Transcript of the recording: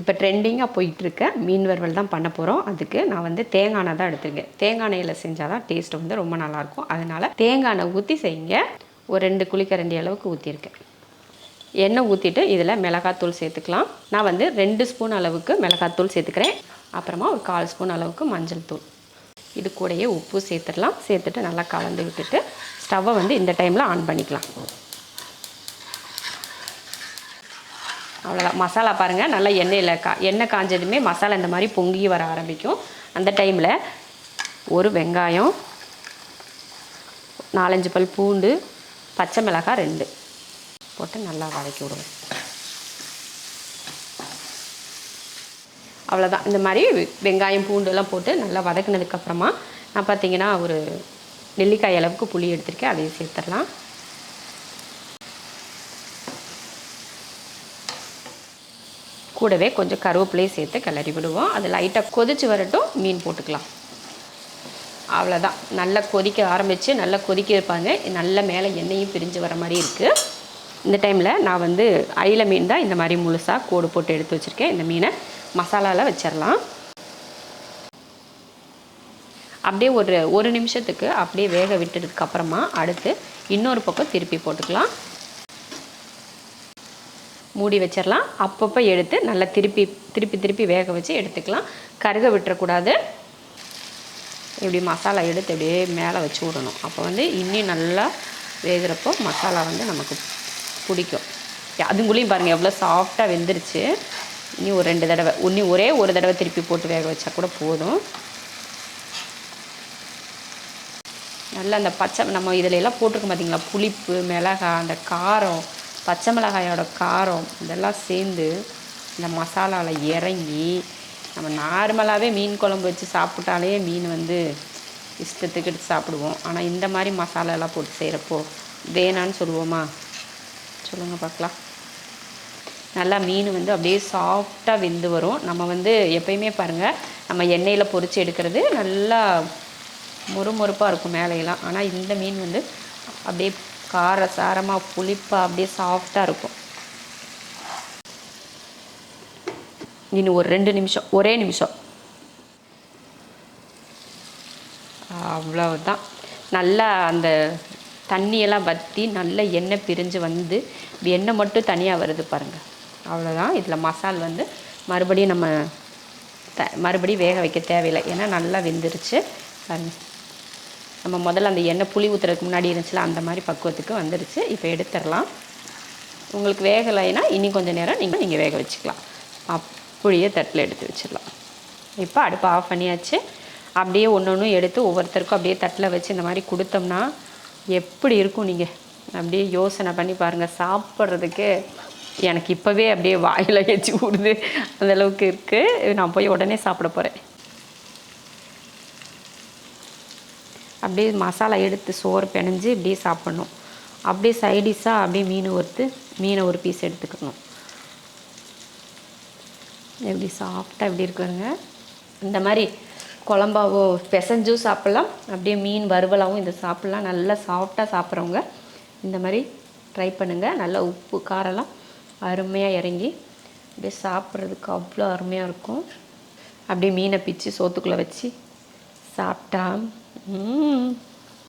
இப்போ ட்ரெண்டிங்காக போயிட்டுருக்க மீன் வறுவல் தான் பண்ண போகிறோம் அதுக்கு நான் வந்து தேங்காய் எண்ணெய் தான் எடுத்துருக்கேன். தேங்காய் எண்ணெயில் செஞ்சால் தான் டேஸ்ட் வந்து ரொம்ப நல்லாயிருக்கும். அதனால் தேங்காய் எண்ணெய் ஊற்றி செய்யுங்க. ஒரு ரெண்டு குளிக்கரண்டி அளவுக்கு ஊற்றிருக்கேன் எண்ணெய் ஊற்றிட்டு இதில் மிளகாத்தூள் சேர்த்துக்கலாம். நான் வந்து ரெண்டு ஸ்பூன் அளவுக்கு மிளகாத்தூள் சேர்த்துக்கிறேன். அப்புறமா ஒரு கால் ஸ்பூன் அளவுக்கு மஞ்சள் தூள். இது கூடயே உப்பு சேர்த்துடலாம். சேர்த்துட்டு நல்லா கலந்து விட்டுட்டு ஸ்டவ்வை வந்து இந்த டைமில் ஆன் பண்ணிக்கலாம். அவ்வளோதான் மசாலா பாருங்கள் நல்லா எண்ணெயில் கா எண்ணெய் காஞ்சதுமே மசாலா இந்த மாதிரி பொங்கி வர ஆரம்பிக்கும். அந்த டைமில் ஒரு வெங்காயம் நாலஞ்சு பல் பூண்டு பச்சை மிளகாய் ரெண்டு. போட்டு நல்லா வதக்கி விடுவேன் அவ்வளோதான் இந்த மாதிரி வெங்காயம் பூண்டுலாம் போட்டு நல்லா வதக்குனதுக்கப்புறமா நான் பார்த்தீங்கன்னா ஒரு நெல்லிக்காய் அளவுக்கு புளி எடுத்திருக்கேன். அதையும் சேர்த்துடலாம். கூடவே கொஞ்சம் கருவேப்பிலையும் சேர்த்து கிளறி விடுவோம். அது லைட்டாக கொதிச்சு வரட்டும் மீன் போட்டுக்கலாம். அவ்வளோதான் நல்லா கொதிக்க ஆரம்பித்து நல்லா கொதிக்க வைப்பாங்க. நல்ல மேலே எண்ணெயும் பிரிஞ்சு வர மாதிரி இருக்குது இந்த டைமில் நான் வந்து அயில மீன் தான் இந்த மாதிரி முழுசாக கோடு போட்டு எடுத்து வச்சுருக்கேன். இந்த மீனை மசாலாவில் வச்சிடலாம் அப்படியே ஒரு ஒரு நிமிஷத்துக்கு அப்படியே வேக விட்டதுக்கப்புறமா அடுத்து இன்னொரு பக்கம் திருப்பி போட்டுக்கலாம். மூடி வச்சிடலாம் அப்பப்போ எடுத்து நல்லா திருப்பி திருப்பி திருப்பி வேக வச்சு எடுத்துக்கலாம். கருக விட்டுறக்கூடாது. இப்படி மசாலா எடுத்து அப்படியே மேலே வச்சு விடணும். அப்போ வந்து இன்னும் நல்லா வேகிறப்போ மசாலா வந்து நமக்கு பிடிக்கும். அதுங்குள்ளேயும் பாருங்கள் எவ்வளோ சாஃப்டாக வெந்துருச்சு. இனி ஒரு ரெண்டு தடவை இன்னும் ஒரே ஒரு தடவை திருப்பி போட்டு வேக வச்சா கூட போதும். நல்லா அந்த பச்சை நம்ம இதில் எல்லாம் போட்டிருக்கோம் பார்த்தீங்களா புளிப்பு மிளகாய் அந்த காரம் பச்சை மிளகாயோட காரம் இதெல்லாம் சேர்ந்து இந்த மசாலாவில் இறங்கி நம்ம நார்மலாகவே மீன் குழம்பு வச்சு சாப்பிட்டாலே மீன் வந்து இஷ்டத்துக்கு எடுத்து சாப்பிடுவோம். ஆனால் இந்த மாதிரி மசாலாலாம் போட்டு செய்கிறப்போ வேணான்னு சொல்லுவோமா? சொல்லுங்கள் பார்க்கலாம். நல்லா மீன் வந்து அப்படியே சாஃப்டாக வெந்து வரும். நம்ம வந்து எப்பயுமே பாருங்கள் நம்ம எண்ணெயில் பொரித்து எடுக்கிறது நல்லா மொறுமொறுப்பாக இருக்கும் மேலையெல்லாம் ஆனால் இந்த மீன் வந்து அப்படியே கார சாரமாக புளிப்பாக அப்படியே சாஃப்டாக இருக்கும். இன்னும் ஒரு ரெண்டு நிமிஷம் ஒரே நிமிஷம். அவ்வளவுதான். நல்லா அந்த தண்ணியெல்லாம் வற்றி நல்ல எண்ணெய் பிரிஞ்சு வந்து எண்ணெய் மட்டும் தனியாக வருது பாருங்கள் அவ்வளோதான் இதில் மசால் வந்து மறுபடியும் நம்ம த மறுபடியும் வேக வைக்க தேவையில்லை. ஏன்னா நல்லா வெந்துருச்சு. பாருங்கள் நம்ம முதல்ல அந்த எண்ணெய் புளி ஊற்றுறதுக்கு முன்னாடி இருந்துச்சுல அந்த மாதிரி பக்குவத்துக்கு வந்துருச்சு. இப்போ எடுத்துடலாம். உங்களுக்கு வேகலைன்னா இனி கொஞ்சம் நேரம் நீங்கள் நீங்கள் வேக வச்சுக்கலாம். அப்படியே தட்டில் எடுத்து வச்சிடலாம். இப்போ அடுப்பு ஆஃப் பண்ணியாச்சு. அப்படியே ஒன்று ஒன்று எடுத்து ஒவ்வொருத்தருக்கும் அப்படியே தட்டில் வச்சு இந்த மாதிரி கொடுத்தோம்னா எப்படி இருக்கும் நீங்கள் அப்படியே யோசனை பண்ணி பாருங்கள் சாப்பிட்றதுக்கு எனக்கு இப்போவே அப்படியே வாயில் எச்சி விடுது அந்தளவுக்கு இருக்குது நான் போய் உடனே சாப்பிட போகிறேன் அப்படியே மசாலா எடுத்து சோறு பிணைஞ்சு இப்படியே சாப்பிட்ணும். அப்படியே சைடிஷாக அப்படியே மீன் ஒருத்து மீனை ஒரு பீஸ் எடுத்துக்கணும். எப்படி சாஃப்டாக எப்படி இருக்குங்க இந்த மாதிரி குழம்பாவோ பிசைஞ்சும் சாப்பிட்லாம். அப்படியே மீன் வறுவலாகவும் இதை சாப்பிட்லாம். நல்லா சாஃப்டாக சாப்பிட்றவங்க இந்த மாதிரி ட்ரை பண்ணுங்கள் நல்லா உப்பு காரெல்லாம் அருமையாக இறங்கி அப்படியே சாப்பிட்றதுக்கு அவ்வளோ அருமையாக இருக்கும். அப்படியே மீனை பிச்சு சோத்துக்குள்ளே வச்சு சாப்பிட்டா? ம்